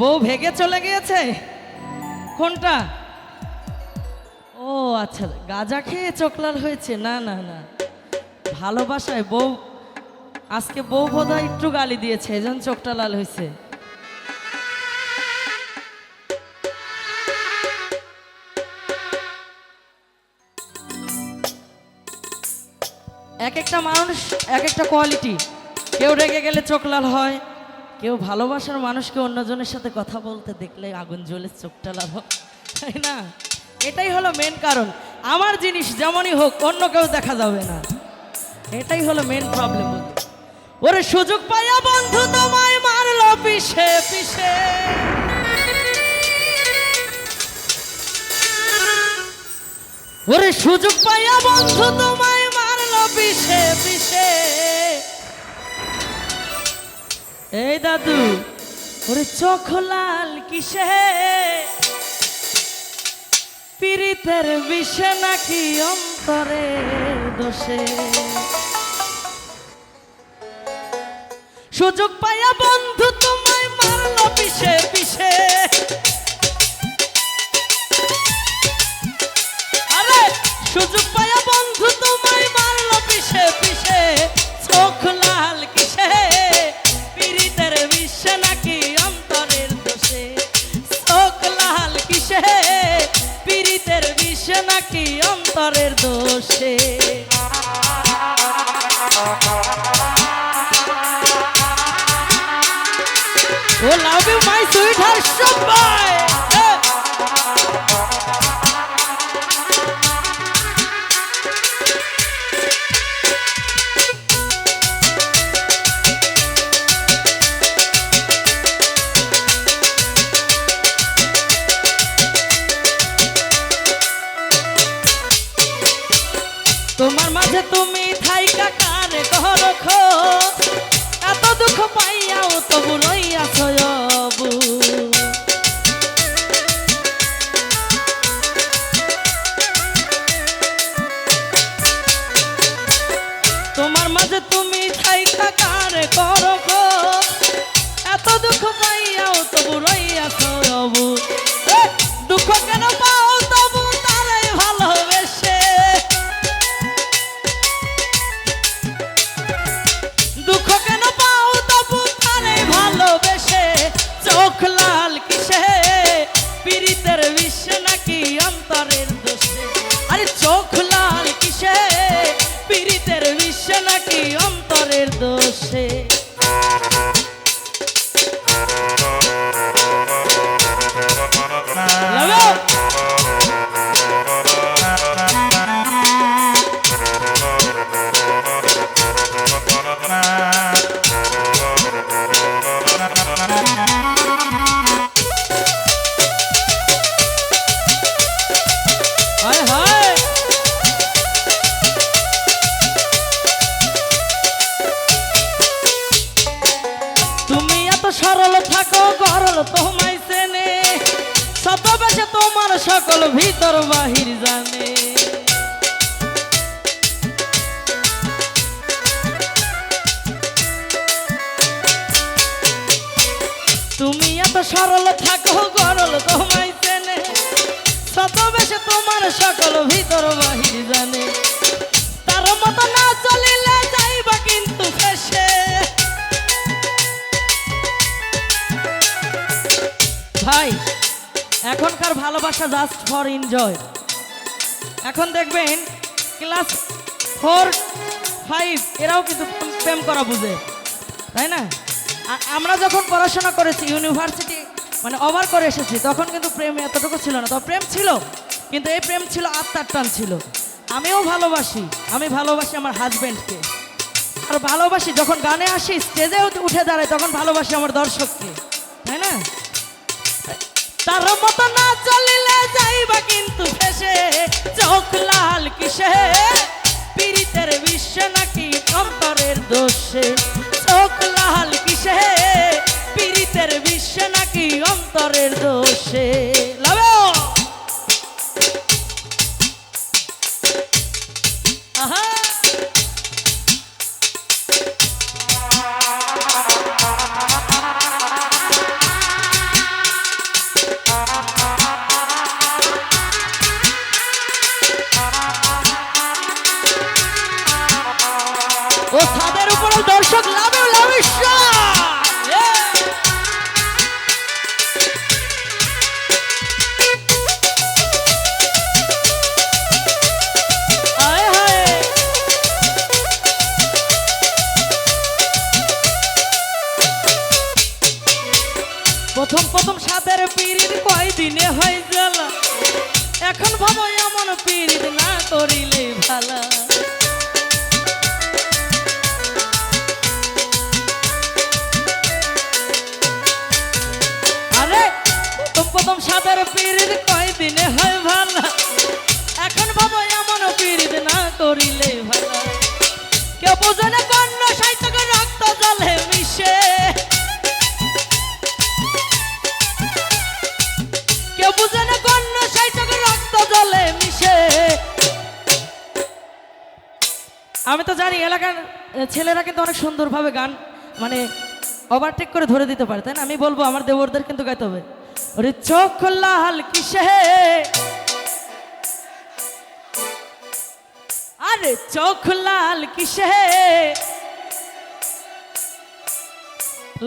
বউ ভেগে চলে গিয়েছে? কোনটা? ও আচ্ছা গাজা খেয়ে চোখলাল হয়েছে। না না না। ভালোবাসায় বউ, আজকে বউ বোধহয় একটু গালি দিয়েছে এজন চোখটা লাল হয়েছে। এক একটা মানুষ, এক একটা কোয়ালিটি। কেউ রেগে গেলে চোখ লাল হয় কেউ ভালোবাসার মানুষকে অন্যজনের সাথে কথা বলতে দেখলে আগুন জ্বলে চোখটা হয়। তাই না? এটাই হলো মেন কারণ। আমার জিনিস যেমনই হোক, অন্য কেউ দেখা যাবে না। এটাই হলো মেন প্রবলেম ওরে সুযোগ পাইয়া বন্ধু, তোমায় মারলো পিছে পিছে ওরে সুযোগ পাইয়া বন্ধু, তোমায় মারলো পিছে পিছে এই দাদু ওরে চোখ লাল কিসে? পীড়িতের বিষে নাকি অন্তরে দোষে? সুযোগ পাইয়া দোষে ও love you my sweetheart সবাই তোমার মাঝে তুমি থাইকা কারে কহ এত দুঃখ পাইয়াও তবু রইয়াছ বিশ্বে নাকি অন্তরের দোষে? আরে চোখ সকল ভিতর বাহির জানে। তুমি এত সরল থাকো, গরল তোমার সকল ভিতর বাহির জানে। তার মতো না চলিলে যাইবা কিন্তু ফেসে ভাই, এখনকার ভালোবাসা জাস্ট ফর এনজয় এখন দেখবেন ক্লাস ফোর ফাইভ এরাও কিন্তু প্রেম করা বুঝে, তাই না? আ- আমরা যখন পড়াশোনা করেছি ইউনিভার্সিটি মানে ওভার করে এসেছি, তখন কিন্তু প্রেম এতটুকু ছিল না। তো প্রেম ছিল, কিন্তু এই প্রেম ছিল, আত্মার টান ছিল। আমিও ভালোবাসি, আমি ভালোবাসি আমার হাজব্যান্ডকে আর ভালোবাসি, যখন গানে আসি স্টেজে উঠে দাঁড়াই, তখন ভালোবাসি আমার দর্শককে, তাই না? তার মতো না চলিলে যাইবা কিন্তু ফেসে চোখ লাল কিসে? পীড়িতের বিশ্বে নাকি অন্তরের দোষে? ছাদের উপরে দর্শক লাভে লাভে প্রথম প্রথম সাতের পিড়ির কয়দিনে হয় জ্বালা? এখন ভাবো এমন পিড়ির না করিলে ভালা। সাদের পিরিত কয়দিনে হয় ভালা? এখন ভাবো এমন পিরিত না করিলে ভালা। কেউ বোঝে না সাহিত্যকে রক্ত জলে মিশে। কেউ বুঝে না সাইটকে রক্ত জলে মিশে। আমি তো জানি এলাকার ছেলেরা কিন্তু অনেক সুন্দরভাবে গান মানে ওভারটেক করে ধরে দিতে পারে, তাই না? আমি বলব আমার দেবরদের কিন্তু গাইতে হবে। ওরে চোখ লাল কিসে? আরে চোখ লাল কিসে?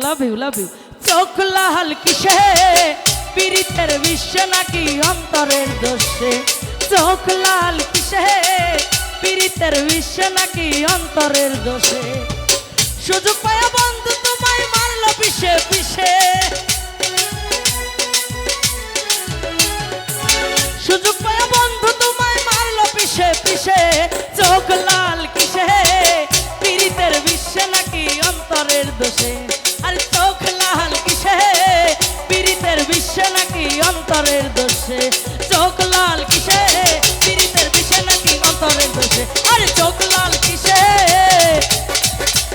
লাভ ইউ লাভ ইউ চোখ লাল কিসে? পীড়িতের বিশ্ব নাকি অন্তরের দোষে? চোখ লাল কিসে? পীড়িতের বিশ্ব নাকি অন্তরের দোষে? সুযোগ পায়া বন্ধু, তোমায় মারলো পিছে পিছে সুযোগ পায়া বন্ধু তোমায় মারলো পিছে পিছে চোখ লাল কিসে? পীড়িতের বিশ্ব নাকি অন্তরের দোষে? আর চোখ লাল কিসে? পীড়িতের বিশ্ব নাকি অন্তরের দোষে? চোখ লাল কিসে? পীড়িতের বিশ্ব নাকি অন্তরের দোষে? আরে চোখ লাল কিসে?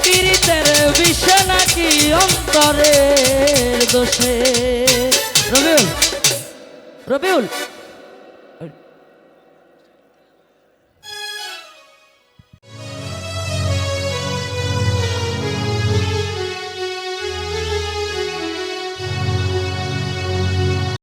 পীড়িতের বিশ্ব নাকি অন্তরের দোষে? রবিউল রবিউল।